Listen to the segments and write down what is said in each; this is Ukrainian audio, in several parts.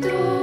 door.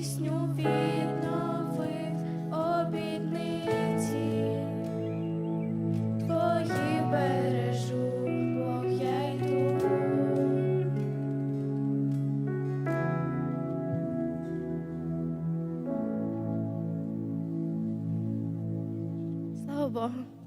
пісню від нових обітниці, бережу, Бог я йду. Богу.